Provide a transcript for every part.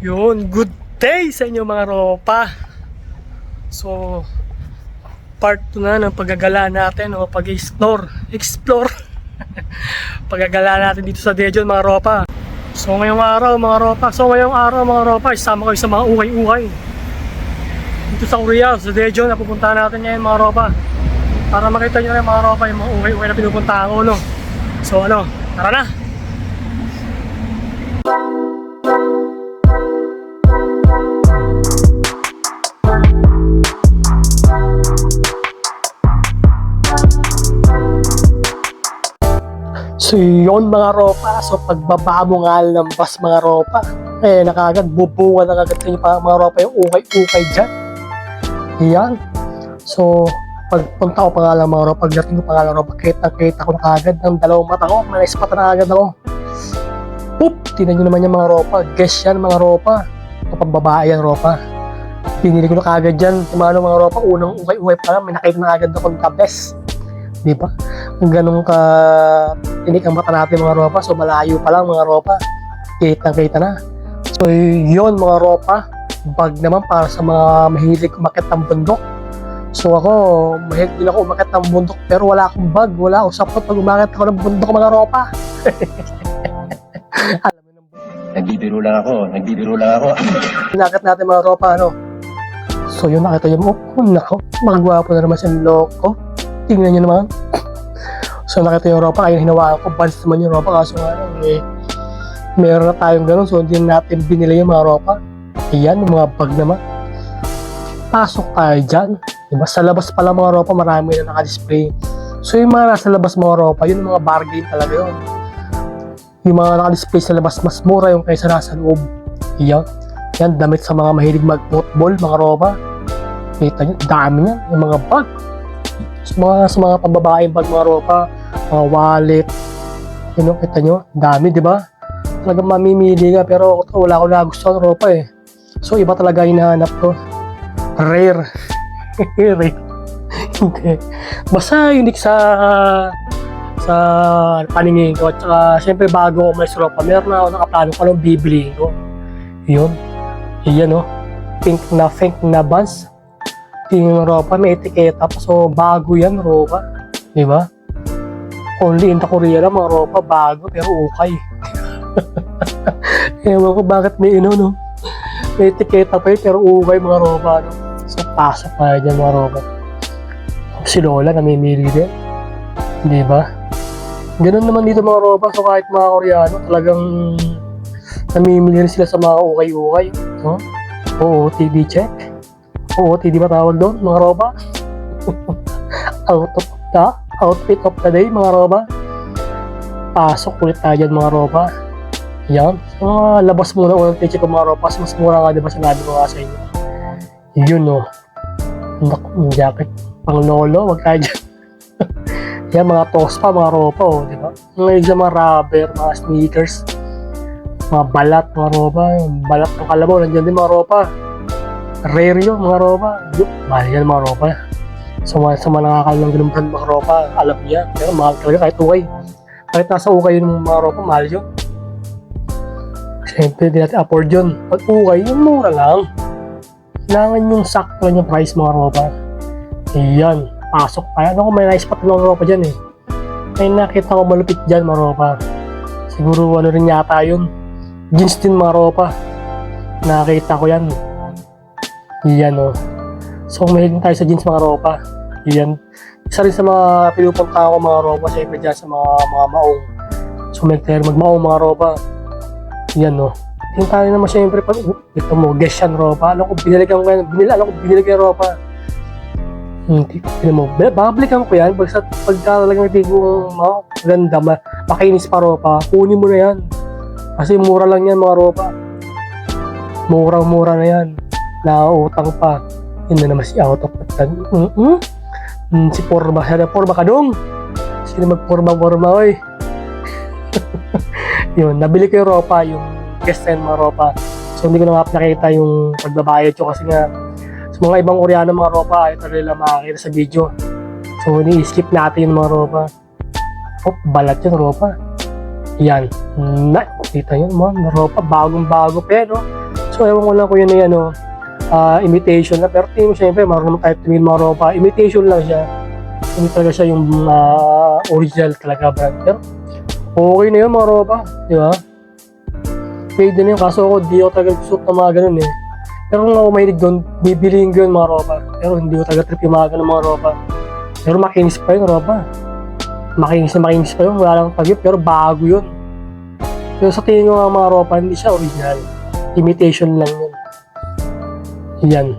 Yun, good day sa inyo mga ropa. So, part 2 na ng paggagala natin o pag-explore. Explore. paggagala natin dito sa Dejon mga ropa. So, ngayong araw mga ropa. So, ngayong araw mga ropa, isama kayo sa mga uhay-uhay. Dito sa Uriel, sa Dejon, na natin ngayon mga ropa. Para makita nyo rin mga ropa yung mga uhay-uhay na pinupuntahan ko, no? So, ano, tara na! So yun mga ropa, so pagbaba mo nga ng bus mga ropa, eh nakagad bubunga na kagad kayo pa mga ropa yung ukay-ukay dyan. Yan. So pagpunta ko pa nga lang mga ropa, pagdating ko pa nga lang ropa, kita-kita ko na kagad ng dalawang mata ko, may spot na kagad ako. Poop! Tinan nyo naman yung mga ropa, guess yan mga ropa. Kapag babae yan ropa. Pinili ko na kagad dyan, kumano mga ropa, unang ukay-ukay pa lang, may nakita na kagad akong tabes. Di ba? Ganun ka tinik ang mata natin mga ropa. So malayo pa lang mga ropa. Kitang kita na. So yun mga ropa. Bag naman para sa mga mahilig umakit ng bundok. So ako, mahilig din ako umakit ng bundok pero wala akong bag. Wala akong sapot pag umakit ako ng bundok mga ropa. Alam mo Nagbibiro lang ako, nagbibiro lang ako. Inakat natin mga ropa, ano? So yun, nakita yun, oh, nako, makagwapo na naman si Loko. Tingnan nyo naman. So nakita yung ropa, kaya hinawakan ko, bans naman yung ropa, kaso nga, eh, meron na tayong ganun, so hindi na natin binili yung mga ropa. Ayan, yung mga bag naman. Pasok tayo dyan. Diba? Sa labas pala mga ropa, marami na naka-display. So yung mga nasa labas mga ropa, yun mga bargain talaga yun. Yung mga naka-display sa labas, mas mura yung kaysa nasa loob. Yan. Yan, damit sa mga mahilig mag-football, mga ropa. Kita nyo, dami na. Yung mga bag. Sa mga, sa mga pambabaeng bag, mga ropa, mga wallet. Yun, know, kita nyo, dami, di ba? Talagang mamimili ka, pero wala ko na gusto ng ropa eh. So, iba talaga yung hinahanap ko. Rare. Rare. Hindi. Basta unique sa sa paningin ko. At saka, syempre, bago ako umalis ropa, meron na ako nakaplano kung anong bibiliin ko. Yun. Iyan, no? Pink na pink na buns. Yung ropa, may etiketa pa. So, bago yan, ropa. Di ba? Only in the Korea lang, mga ropa, bago, pero okay. Ewan ko bakit may ino, no? May etiketa pa yun, pero okay, mga ropa, no? So, pasok pa dyan, mga ropa. Si Lola, namimili din. Di ba? Ganun naman dito mga ropa. So, kahit mga Koreano, talagang namimili rin sila sa mga ukay-ukay. No? OOTD check. OOTD ba tawag doon, mga roba? Out of the outfit of the day, mga roba. Pasok ulit tayo dyan, mga roba. Yan. So, mga labas muna unang teacher ko, mga roba. Mas mura nga, di ba, sinabi ko nga sa inyo. Yun, no. Naku, yung jacket. Pang lolo, wag tayo dyan. Yan, mga toast pa, mga ropa, oh, di ba? Mga sa mga rubber, mga sneakers mga balat, mga ropa, yung balat ng kalabaw, nandiyan din mga ropa. Rare yun, mga ropa. Mahal yan mga ropa. Mga, sa mga nakakalang ganun brand mga ropa, alam niya. Pero mahal talaga kahit ukay. Kahit nasa ukay yun mga ropa, mahal yun. Siyempre, di natin afford yun. Pag ukay, yung mura lang. Kailangan yung sakto lang yung price mga ropa. Ayan, pasok tayo. Ano ko may nice spot ng ropa dyan eh. May nakita ko malupit dyan mga ropa. Siguro ano rin yata yun jeans din mga ropa. Nakita ko yan. Yan o. So kung mahilig tayo sa jeans mga ropa. Yan. Isa rin sa mga pinupunta ko mga ropa. Siyempre dyan sa mga, mga maong. So may tayo magmaong mga ropa. Yan o. Tingin tayo naman siyempre pag uh, ito mo, guess yan ropa. Alam ko biniligan ko yan. Binila, alam ko biniligan ko ropa. Hindi, hmm, mo. Babalikan ko yan. Pag, pag talagang hindi ko oh, maganda, ma, makinis pa ropa. Kunin mo na yan. Kasi mura lang yan mga ropa. Murang-mura na yan. Nauutang pa. Yun na naman si out of the mm -hmm. mm, Si Porma. Sana Porma ka dong. Sino mag-Porma-Porma oy. yun, nabili ko yung ropa, yung guest and mga ropa. So hindi ko na nakita yung pagbabayad ko kasi nga sa mga ibang Koreano mga ropa, na nila makakita sa video. So ni-skip natin yung mga ropa. Oh, balat yung ropa. Yan. Na, kita yun mo, na ropa, bagong bago pero. So So, ewan ko lang kung yun ay ano, ah, imitation na. Pero tingin mo, syempre, marunong naman tayo tumingin mga ropa. Imitation lang siya. Hindi talaga siya yung ah, original talaga brand. Pero, okay na yun mga ropa. Di ba? Paid na yun. Kaso ako, di ako talaga gusto ng mga ganun eh. Pero kung ako mahilig doon, bibiliin ko yun mga ropa. Pero hindi ko talaga trip yung mga ganun mga ropa. Pero makinis pa yun, ropa. Makinis na makinis pa yun. Wala lang tagip, pero bago yun. Pero sa tingin ko mga ropa, hindi siya original. Imitation lang yun. Yan.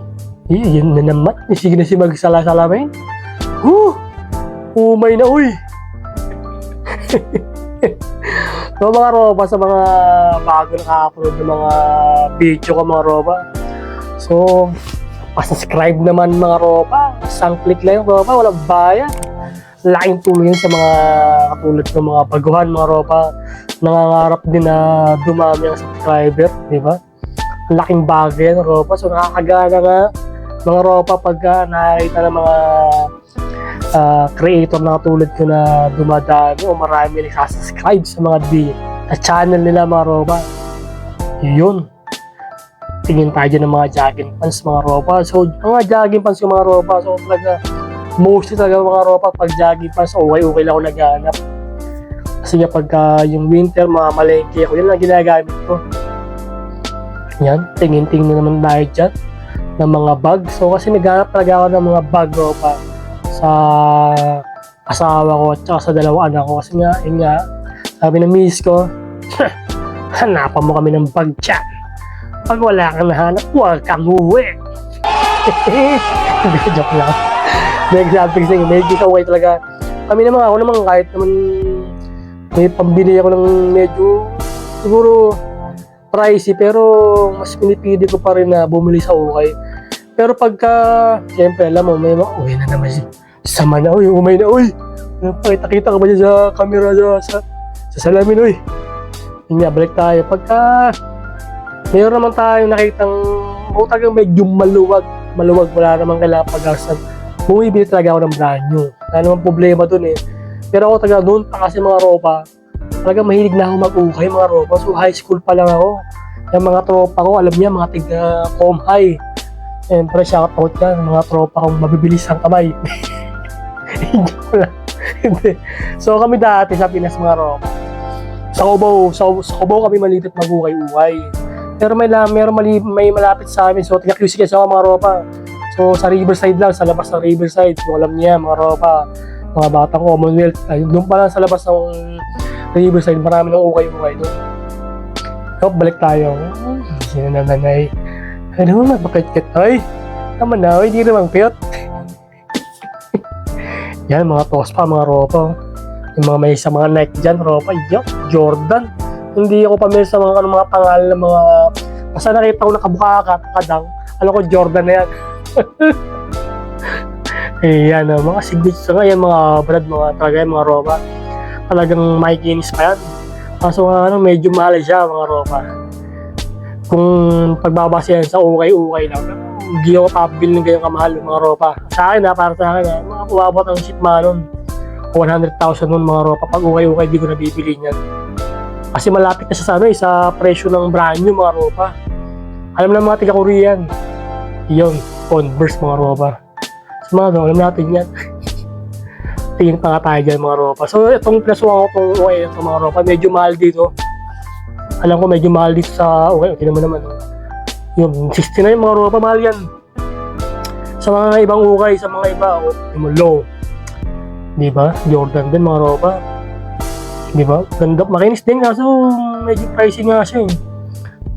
Y- yun na naman. Sige na si magsala-salamin. Huh! Umay na, uy! so mga ropa, sa mga bago nakaka-upload ng mga video ko mga ropa. So, pa-subscribe naman mga ropa. Isang click lang yung ropa, walang bayad. Laking tulong yun sa mga katulad ng mga baguhan mga ropa. Nangangarap din na dumami ang subscriber, di ba? Laking bagay yan ropa. So nakakagana nga mga ropa pagka nakikita ng mga ah, creator na tulad ko na dumadami o marami nagsasubscribe sa mga di sa channel nila mga ropa. Yun. Tingin tayo ng mga jogging pants mga ropa. So, mga jogging pants yung mga ropa. So, talaga, mostly talaga mga ropa, pag jogging pants, okay, okay lang ako naghahanap. Kasi nga pagka yung winter, mga malengke ako, yan lang ginagamit ko. Yan, tingin-tingin naman tayo dyan ng mga bag. So, kasi naghanap talaga ako ng mga bag ropa sa asawa ko at sa dalawa anak ko. Kasi nga, yun nga, sabi ng miss ko, hanapan mo kami ng bag dyan. Pag wala kang nahanap, huwag kang uwi. Hindi, joke lang. May example sa medyo kaway talaga. Kami naman, ako naman kahit naman may pambili ako ng medyo siguro pricey pero mas pinipili ko pa rin na bumili sa ukay. Pero pagka, siyempre alam mo, may mga, uwi na naman si sama na, uy, umay na, uy. Pakita-kita ka ba dyan sa camera sa, sa, sa salamin, uy. Nga, balik tayo. Pagka, mayroon naman tayo nakitang, o tagang medyo maluwag, maluwag, wala namang kailangan pag-arsan. Bumibili talaga ako ng brand new. Wala namang problema dun eh. Pero ako taga noon pa kasi mga ropa, talaga mahilig na ako mag-ukay mga ropa. So high school pa lang ako. Yung mga tropa ko, alam niya, mga tiga com high. Siyempre, shoutout yan, mga tropa kong mabibilis ang kamay. Hindi ko lang. So kami dati sa Pinas mga ropa. Sa Cubao, sa, sa Cubao kami malipit mag-ukay-ukay. Pero may, meron mali, may malapit sa amin. So, tiga QC kasi ako mga ropa. So, sa Riverside lang, sa labas ng Riverside. Kung alam niya, mga ropa, mga batang Commonwealth. Ay, doon pa lang sa labas ng Riverside, marami ng ukay-ukay doon. So, balik tayo. Sino na nanay? Ano, magpakit-kit? Ay, tama na, ay, di naman piyot. Yan, mga tospa, mga ropa. Yung mga may sa mga Nike dyan, ropa, yo, Jordan. Hindi ako pamilya sa mga, ano, mga pangalan ng mga... Basta nakita ko nakabuka ka, kadang, alam ko Jordan na yan. eh, yan, ah, mga signature nga yan, mga brad, mga talaga mga ropa. Talagang makikinis pa yan. Kaso nga, ano, medyo mahal siya, mga ropa. Kung pagbabase yan sa ukay-ukay lang, hindi ako papabili ng ganyang kamahal, mga ropa. Sa akin, ha, para sa akin, ha, mga kuwabot ang shipma nun. 100,000 nun, mga ropa. Pag ukay-ukay, di ko nabibili niyan. Kasi malapit na siya sa ano eh, sa presyo ng brand new mga ropa. Alam na mga tiga Korean. Yun, Converse mga ropa. Sa mga alam natin yan. Tingin pa nga tayo dyan mga ropa. So itong pinasuwa ko itong okay, itong mga ropa, medyo mahal dito. Alam ko medyo mahal dito sa okay, okay naman naman. Yung 69 mga ropa, mahal yan. Sa mga ibang ukay, sa mga iba, oh, yung low. Di ba? Jordan din mga ropa. Di ba? Ganda, makinis din kaso medyo pricey nga siya eh.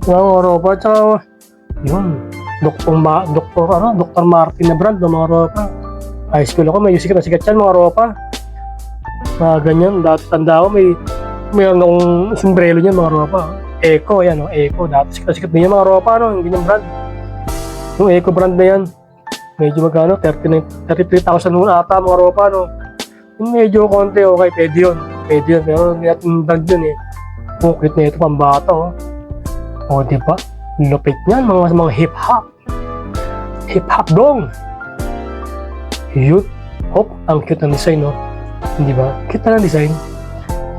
Mga mga ropa, tsaka yun, Dr. Ma, Dr. ano, Dr. Martin na brand ng mga ropa. High school ako, medyo sikat na sikat yan mga ropa. Mga ganyan, dati tanda ko may mayroon akong sombrero niyan mga ropa. Eco, yan o, Eco. Dati sikat na sikat din yan mga ropa, ano, yung ganyang brand. Yung Eco brand na yan, medyo magkano, 39 33,000 noon ata mga ropa, no. Yung medyo konti, okay, pwede yun. Pwede yun, pero hindi natin brand yun eh. Bukit na ito, pambata, oh. O, di ba? Lupit niyan, mga, mga hip-hop. Hip-hop dong! Yun. Hop, ang cute ng design, no? Di ba? Cute na ng design.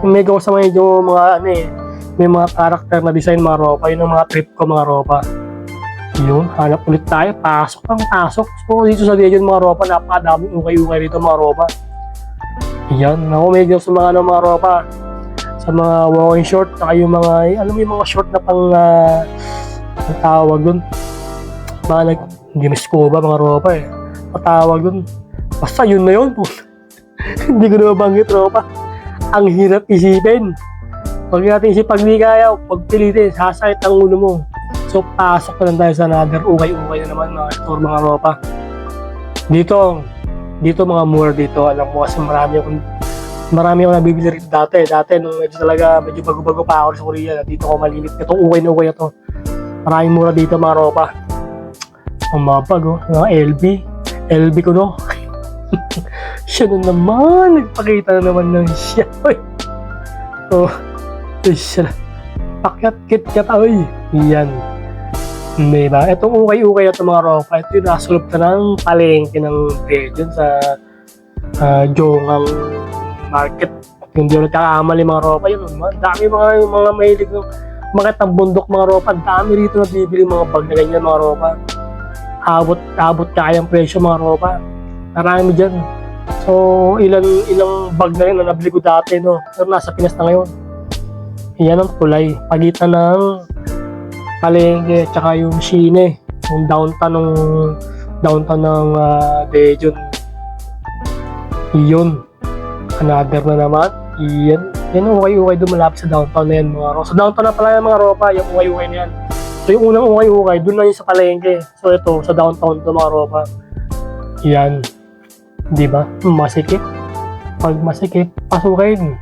Yung gawa sa mga medyo mga, ano eh, may mga character na design mga ropa. Yun ang mga trip ko, mga ropa. Yun, hanap ulit tayo. Pasok ang pasok. So, dito sa Legion mga ropa, napakadaming ukay-ukay dito mga ropa. Yan, ako medyo sa mga ano, mga ropa. Sa mga walking short, saka yung mga, alam mo yung mga short na pang, uh, tawag dun. Mga nag, hindi na scuba mga ropa eh. Patawag dun. Basta yun na yun. hindi ko na mabanggit ropa. Ang hirap isipin. Pag natin isip, pag di kaya, pag pilitin, sasakit ang ulo mo. So, pasok na lang tayo sa another ukay-ukay na naman mga store, mga ropa. Dito, dito mga mura dito. Alam mo kasi marami akong marami akong nabibili rito dati. Dati nung medyo talaga, medyo bago-bago pa ako sa Korea. Dito ako malimit. Itong ukay na ukay na to. Maraming mura dito mga ropa. Ang mapag oh. Mga LB. LB ko no. siya na naman. Nagpakita na naman ng siya. Oy. Oh. Ay, siya na. Pakyat kit kat ay. Yan. Di ba? Itong ukay-ukay itong mga ropa, ito yung nasulop na ng palengke ng Belgium sa uh, Jongang Market. Hindi ko nagkakamali mga ropa yun. Dami mga, yung mga mahilig ng mga tambundok mga ropa. Dami rito na bibili mga bag na ganyan mga ropa. Abot, abot kaya ang presyo mga ropa. Marami dyan. So, ilan ilang bag na rin na nabili ko dati, no? Pero nasa Pinas na ngayon. Yan ang tulay. Pagitan ng palengke tsaka yung Shine. Yung downtown ng downtown ng uh, Daejeon. Iyon. Another na naman. Iyan. Yan ang ukay-ukay doon malapit sa downtown na yan mga ro. Sa downtown na pala yung mga ropa, yung ukay-ukay na yan. So yung unang ukay-ukay, doon lang yung sa palengke. So ito, sa downtown to mga ropa. Yan. Di ba? Masikip. Pag masikip, pasukin.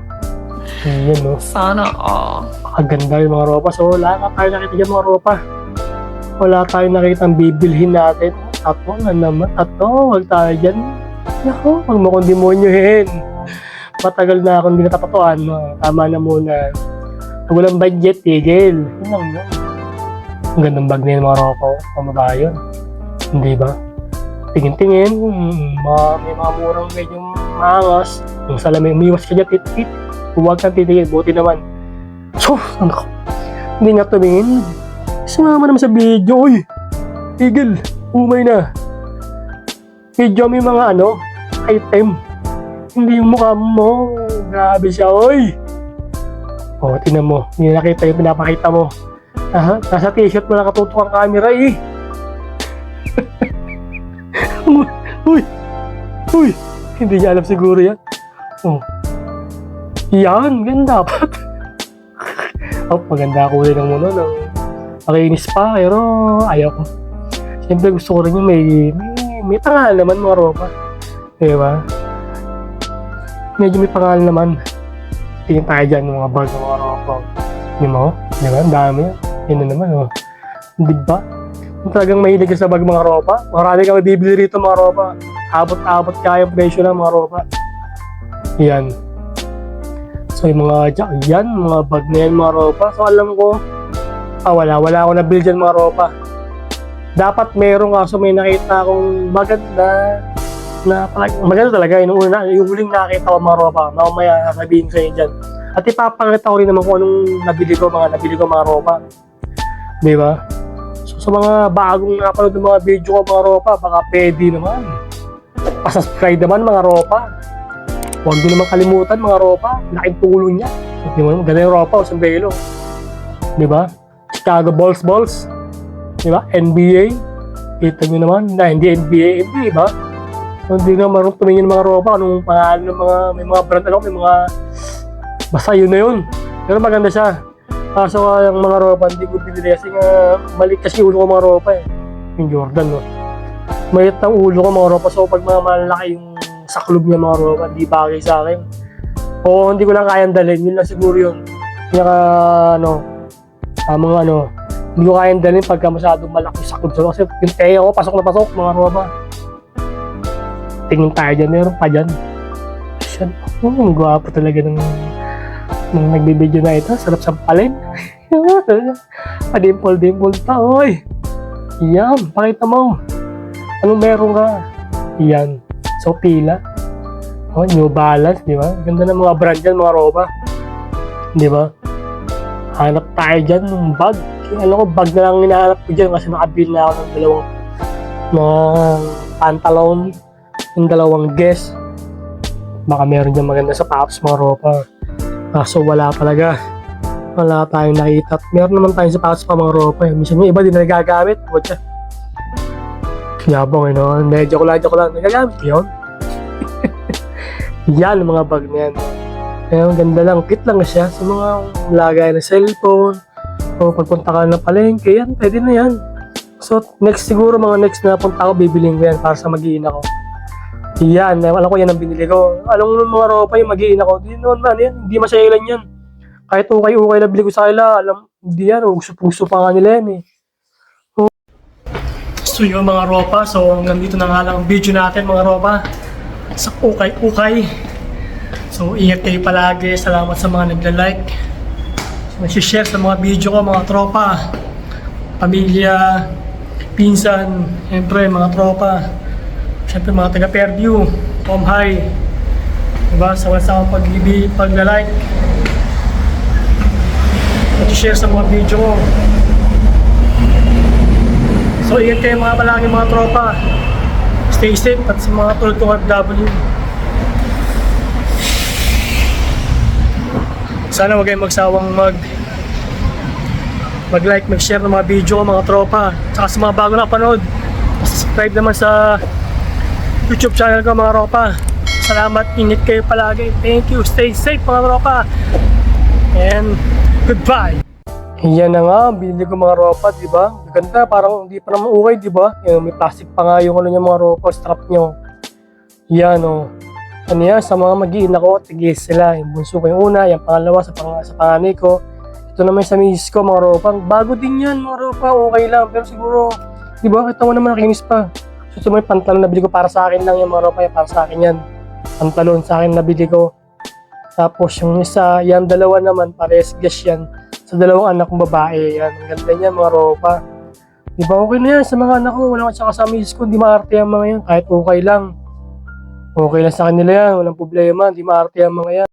Yan no. Sana all. Kaganda yung mga ropa. So wala na tayo nakita mga ropa. Wala tayo nakita ang bibilhin natin. Tato na naman. Tato, wag tayo dyan. Naku, huwag mo kong demonyohin. Matagal na akong hindi natapatuan. No? Tama na muna. Pag walang budget, tigil. Yun lang yun. Ang gandang bag na yun mga ropa. Pamaba yun. Hindi ba? Tingin-tingin. Mga, may mga murang medyo maangas. Yung salamin, umiwas ka dyan, tit-tit. Huwag kang titigil. Buti naman. So, ano ko? Hindi nga tumingin. Sumama naman sa video, uy. Tigil, umay na. Video may mga ano, item. Hindi yung mukha mo. Grabe siya, uy. O, tinan mo. Hindi nakita yung pinapakita mo. Aha, nasa t-shirt mo nakatutok ang camera eh. Uy, uy. Hindi niya alam siguro yan. Oh. Yan, ganda dapat. Oh, maganda kulay ng muno ng makinis pa, pero ayaw ko. Siyempre gusto ko rin yung may, may, may pangalan naman mga ropa. Di ba? Medyo may pangalan naman. Tingin tayo dyan mga bag ng mga ropa. Di mo? Di ba? Ang dami yan. Yun na naman, oh. Di ba? Kung talagang mahilig sa bag mga ropa, marami ka mabibili rito mga ropa. Abot-abot kaya presyo ng mga ropa. Yan. So yung mga jack, yan, mga bag na yan, mga ropa. So alam ko, ah wala, wala ako nabili dyan mga ropa. Dapat meron kaso may nakita akong maganda na talaga, maganda talaga. Yung, una, yung huling nakita ko mga ropa, mamaya sasabihin ko sa inyo dyan. At ipapakita ko rin naman kung anong nabili ko, mga nabili ko mga ropa. Di ba? So sa mga bagong napanood ng mga video ko mga ropa, baka pwede naman. Pasubscribe naman mga ropa. Huwag din naman kalimutan mga ropa. Laking tulong niya. Di ba? Ganda yung ropa o sombrero. Di ba? Chicago Bulls Bulls. Di ba? NBA. Kita nyo naman. Na, hindi NBA. NBA ba? So, hindi nga marunong tumingin ng mga ropa. Anong pangalan ng mga, may mga brand, ano, may mga, basta yun na yun. Pero maganda siya. Kaso nga yung mga ropa, hindi ko binili kasi nga, mali kasi ulo ko mga ropa eh. Yung Jordan, no. Maliit ang ulo ko mga ropa. So, pag mga malaki yung sa club niya mga ropa, hindi bagay sa akin. O hindi ko lang kayang dalhin, yun lang siguro yun. Pinaka, ano, ah, mga ano, hindi ko kayang dalhin pagka masyadong malaki sa club. So, kasi yung teo ko, pasok na pasok, mga ropa. Tingin tayo dyan, meron pa dyan. Siya, oh, ang gwapo talaga ng, ng nagbibideo na ito. Sarap sampalin. Padimple-dimple pa, oy. Yan, pakita mo. Anong meron ka? Yan. So, pila. Oh, New Balance, di ba? Ganda ng mga brand yan, mga roba. Di ba? Hanap tayo dyan ng bag. alam ko, bag na lang hinahanap ko dyan kasi nakabil na ako ng dalawang ng pantalon, yung dalawang guest. Baka meron dyan maganda sa Paps mga ropa. Kaso wala talaga. Wala tayong nakita. Meron naman tayong sa Paps pa mga ropa. eh. Minsan yung iba din na nagagamit. What's Yabang eh no. Medyo ko lang, joke lang. Nagagamit yun. yan, mga bag na yan. Kaya ganda lang. Kit lang siya sa mga lagay ng cellphone. O pagpunta ka ng palengke, yan, pwede na yan. So, next siguro, mga next na punta ko, bibiling ko yan para sa mag-iina ko. Yan, alam ko yan ang binili ko. Alam mo mga ropa yung mag-iina ko, di naman man, yan, hindi masailan yan. Kahit ukay-ukay na bili ko sa kanila, alam, hindi yan, gusto-gusto pa nga nila yan eh. So yun mga ropa, so hanggang dito na nga lang ang video natin mga ropa. Sa ukay-ukay. So ingat kayo palagi, salamat sa mga nagla-like. So, share sa mga video ko mga tropa, pamilya, pinsan, siyempre mga tropa, siyempre mga taga Fairview, Home High, diba? Sa wala sa akong pag-ibig, pagla-like. At share sa mga video ko. So ingat kayo mga palagi mga tropa. Stay safe at sa mga tulad kong FW. Sana huwag kayong magsawang mag mag-like, mag-share ng mga video ko mga tropa. Tsaka sa mga bago na panood, subscribe naman sa YouTube channel ko mga tropa. Salamat, ingat kayo palagi. Thank you, stay safe mga tropa. And goodbye. Yan na nga, binili ko mga ropa, di ba? Ganda, parang hindi pa naman ukay, di ba? Yung may plastic pa nga yung ano niya mga ropa, strap nyo. Yan o. Ano yan, sa mga mag-iina tigis sila. Yung bunso ko yung una, yung pangalawa sa, pang sa panganay ko. Ito naman sa misis ko, mga ropa. Bago din yan, mga ropa, okay lang. Pero siguro, di ba, kita mo naman nakinis pa. So, ito may pantalon na bili ko para sa akin lang yung mga ropa, para sa akin yan. Pantalon sa akin nabili ko. Tapos yung isa, yan dalawa naman, pares gas yan. Sa dalawang anak kong babae, yan. Ang ganda niya, mga ropa. Di ba okay na yan sa mga anak ko, wala ka sa misis ko, hindi maarte ang mga yan, kahit okay lang. Okay lang sa kanila yan, walang problema, hindi maarte ang mga yan.